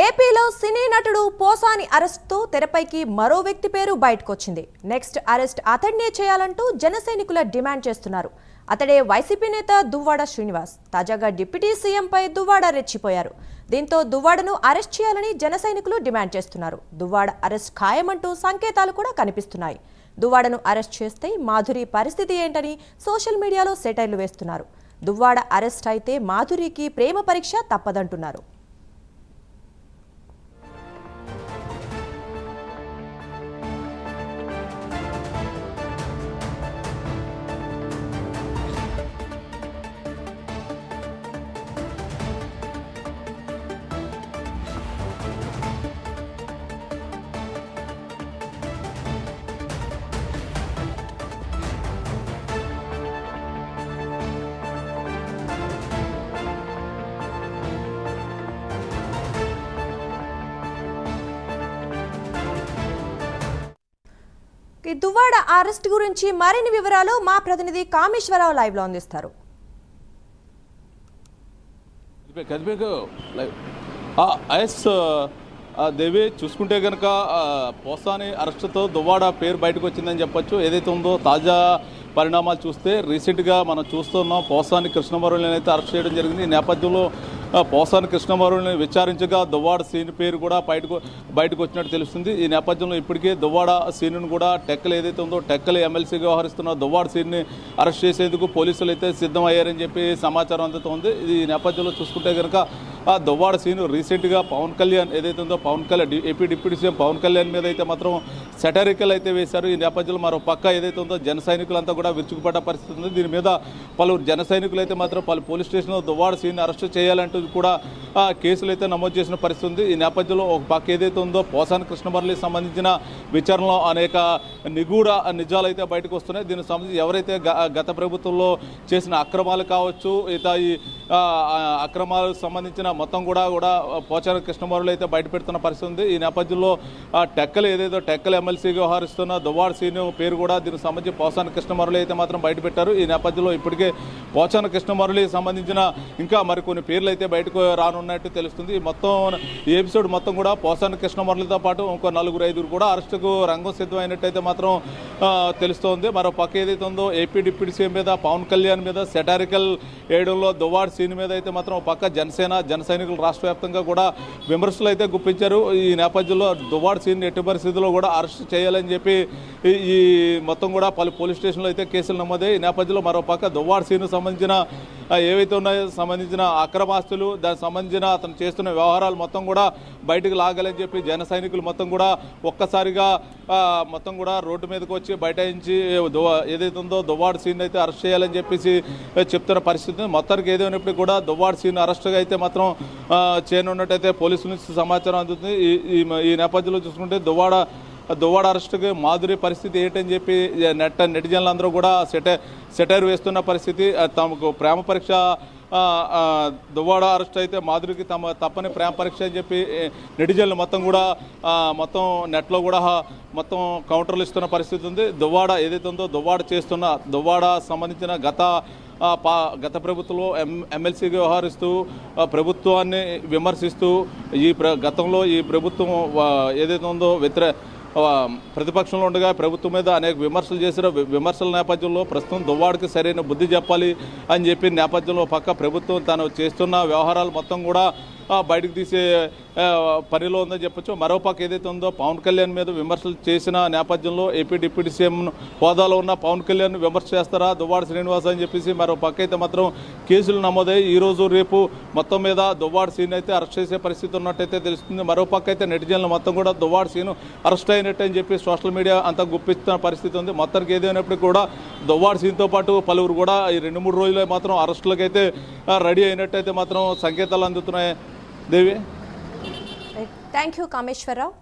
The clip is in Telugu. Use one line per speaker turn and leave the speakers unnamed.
ఏపీలో సినీ నటుడు పోసాని అరెస్ట్తో తెరపైకి మరో వ్యక్తి పేరు బయటకొచ్చింది. నెక్స్ట్ అరెస్ట్ అతడినే చేయాలంటూ జనసైనికుల డిమాండ్ చేస్తున్నారు. అతడే వైసీపీ నేత దువ్వాడ శ్రీనివాస్. తాజాగా డిప్యూటీ సీఎంపై దువ్వాడ రెచ్చిపోయారు. దీంతో దువ్వాడను అరెస్ట్ చేయాలని జనసైనికులు డిమాండ్ చేస్తున్నారు. దువ్వాడ అరెస్ట్ ఖాయమంటూ సంకేతాలు కూడా కనిపిస్తున్నాయి. దువ్వాడను అరెస్ట్ చేస్తే మాధురి పరిస్థితి ఏంటని సోషల్ మీడియాలో సెటైర్లు వేస్తున్నారు. దువ్వాడ అరెస్ట్ అయితే మాధురికి ప్రేమ పరీక్ష తప్పదంటున్నారు. ఈ దువ్వాడ అరెస్ట్ గురించి మరిన్ని వివరాలు మా ప్రతినిధి కామేశ్వరరావు లైవ్లో అందిస్తారు.
కదిపే దేవి చూసుకుంటే కనుక పోసాని అరెస్టుతో దువ్వాడ పేరు బయటకు వచ్చిందని చెప్పొచ్చు. ఏదైతే ఉందో తాజా పరిణామాలు చూస్తే రీసెంట్గా మనం చూస్తున్నాం పోసాని కృష్ణమరులని అయితే అరెస్ట్ చేయడం జరిగింది. ఈ నేపథ్యంలో పోసాని కృష్ణమరుని విచారించగా దువ్వాడ సీన్ పేరు కూడా బయటకు బయటకు వచ్చినట్టు తెలుస్తుంది. ఈ నేపథ్యంలో ఇప్పటికే దువ్వాడ సీనును కూడా టెక్కలు ఏదైతే ఉందో టెక్కలు ఎమ్మెల్సీగా వ్యవహరిస్తున్న దువ్వాడ సీన్ని అరెస్ట్ చేసేందుకు పోలీసులు అయితే సిద్ధమయ్యారని చెప్పి సమాచారం అందుతోంది. ఈ నేపథ్యంలో చూసుకుంటే కనుక ఆ దువ్వాడ సీను రీసెంట్గా పవన్ కళ్యాణ్ ఏదైతే ఉందో Pawan Kalyan AP deputy CM Pawan Kalyan మీద అయితే మాత్రం సెటరికల్ అయితే వేశారు. ఈ నేపథ్యంలో మరో పక్క ఏదైతే ఉందో జన సైనికులంతా కూడా విరుచుకుపడ్డ పరిస్థితి ఉంది. దీని మీద పలువురు జన సైనికులు అయితే మాత్రం పలు పోలీస్ స్టేషన్లో దువ్వాడ సీన్ అరెస్ట్ చేయాలంటూ కూడా కేసులు అయితే నమోదు చేసిన పరిస్థితి ఉంది. ఈ నేపథ్యంలో ఒక పక్క ఏదైతే ఉందో పోసాని కృష్ణమర్లికి సంబంధించిన విచారణలో అనేక నిగూఢ నిజాలు అయితే బయటకు వస్తున్నాయి. దీనికి సంబంధించి ఎవరైతే గ- గత ప్రభుత్వంలో చేసిన అక్రమాలు కావచ్చు ఇత ఈ అక్రమాలకు సంబంధించిన మొత్తం కూడా కూడా పోచార కృష్ణమౌరులు అయితే బయట పెడుతున్న పరిస్థితి ఉంది. ఈ నేపథ్యంలో టెక్కలు ఏదైతే టెక్కలు ఎమ్మెల్సీగా వ్యవహరిస్తున్న దువ్వాడ సీనియర్ పేరు కూడా దీనికి సంబంధించి పోసాన కృష్ణమౌరులు అయితే మాత్రం బయట పెట్టారు ఈ నేపథ్యంలో ఇప్పటికే పోచాన కృష్ణమౌరులకి సంబంధించిన ఇంకా మరికొన్ని పేర్లు అయితే బయటకు రానున్నట్టు తెలుస్తుంది. మొత్తం ఈ ఎపిసోడ్ మొత్తం కూడా పోసాన కృష్ణమరులతో పాటు ఇంకో నలుగురు ఐదుగురు కూడా అరెస్టుకు రంగం సిద్ధమైనట్టయితే మాత్రం తెలుస్తోంది. మరో పక్క ఏదైతే ఉందో ఏపీ డిప్యూటీ సీఎం మీద పవన్ కళ్యాణ్ మీద సెటారికల్ ఏడులో దువ్వాడ సీన్ మీద అయితే మాత్రం పక్క జనసేన జన సైనికులు రాష్ట్ర వ్యాప్తంగా కూడా విమర్శలు అయితే గుప్పించారు. ఈ నేపథ్యంలో దువ్వాడ్ సీన్ ఎట్టి పరిస్థితుల్లో కూడా అరెస్ట్ చేయాలని చెప్పి ఈ- మొత్తం కూడా పలు పోలీస్ స్టేషన్లో అయితే కేసులు నమోదయ్యాయి. ఈ నేపథ్యంలో మరో పక్క దువ్వాడ్ సీన్ సంబంధించిన ఏవైతే ఉన్నాయో సంబంధించిన అక్రమాస్తులు దానికి సంబంధించిన అతను చేస్తున్న వ్యవహారాలు మొత్తం కూడా బయటకు లాగాలని చెప్పి జన సైనికులు మొత్తం కూడా ఒక్కసారిగా మొత్తం కూడా రోడ్డు మీదకి వచ్చి బైఠాయించి దువ్వ- ఏదైతే ఉందో దువ్వాడ సీన్ అయితే అరెస్ట్ చేయాలని చెప్పేసి చెప్తున్న పరిస్థితి మొత్తానికి ఏదైనప్పటికీ కూడా దువ్వాడు సీన్ అరెస్ట్గా అయితే మాత్రం చేయనున్నట్టయితే పోలీసుల నుంచి సమాచారం అందుతుంది. ఈ- ఈ నేపథ్యంలో చూసుకుంటే దువ్వాడ దువ్వాడ అరెస్టుకి మాధురి పరిస్థితి ఏంటని చెప్పి నెట్ నెటిజన్లు అందరూ కూడా సెటైర్ సెటైర్ వేస్తున్న పరిస్థితి తమకు ప్రేమ పరీక్ష దువ్వాడ అరెస్ట్ అయితే మాధురికి తమ తప్పని ప్రేమ పరీక్ష అని చెప్పి నెటిజన్లు మొత్తం కూడా మొత్తం నెట్లో కూడా మొత్తం కౌంటర్లు ఇస్తున్న పరిస్థితి ఉంది. దువ్వాడ ఏదైతే ఉందో దువ్వాడ చేస్తున్న దువ్వాడ సంబంధించిన గత పా గత ప్రభుత్వంలో ఎం ఎమ్మెల్సీగా వ్యవహరిస్తూ ప్రభుత్వాన్ని విమర్శిస్తూ ఈ ప్ర గతంలో ఈ ప్రభుత్వం ఏదైతే ఉందో వ్యతిరేక ప్రతిపక్షంలో ఉండగా ప్రభుత్వం మీద అనేక విమర్శలు చేసిన విమర్శల నేపథ్యంలో ప్రస్తుతం దువ్వాడికి సరైన బుద్ధి చెప్పాలి అని చెప్పి నేపథ్యంలో పక్క ప్రభుత్వం తను చేస్తున్న వ్యవహారాలు మొత్తం కూడా బయటకు తీసే పనిలో ఉందని చెప్పొచ్చు. మరోపక్క ఏదైతే ఉందో పవన్ కళ్యాణ్ మీద విమర్శలు చేసిన నేపథ్యంలో ఏపీ డిప్యూటీ సీఎం హోదాలో ఉన్న పవన్ కళ్యాణ్ విమర్శ చేస్తారా? దువ్వాడ శ్రీనివాస్ అని చెప్పేసి మరో పక్క అయితే మాత్రం కేసులు నమోదయ్యి ఈ రోజు రేపు మొత్తం మీద దువ్వాడ సీన్ అయితే అరెస్ట్ చేసే పరిస్థితి ఉన్నట్టయితే తెలుస్తుంది. మరో పక్క అయితే నెటిజన్లు మొత్తం కూడా దువ్వాడ సీన్ అరెస్ట్ అయినట్టు అని చెప్పి సోషల్ మీడియా అంతా గుప్పిస్తున్న పరిస్థితి ఉంది. మొత్తానికి ఏదైనప్పటికీ కూడా దువ్వాడ సీన్తో పాటు పలువురు కూడా ఈ రెండు మూడు రోజులే మాత్రం అరెస్టులకైతే రెడీ అయినట్టయితే మాత్రం సంకేతాలు అందుతున్నాయి. దేవి
థ్యాంక్ యూ కామేశ్వరరావు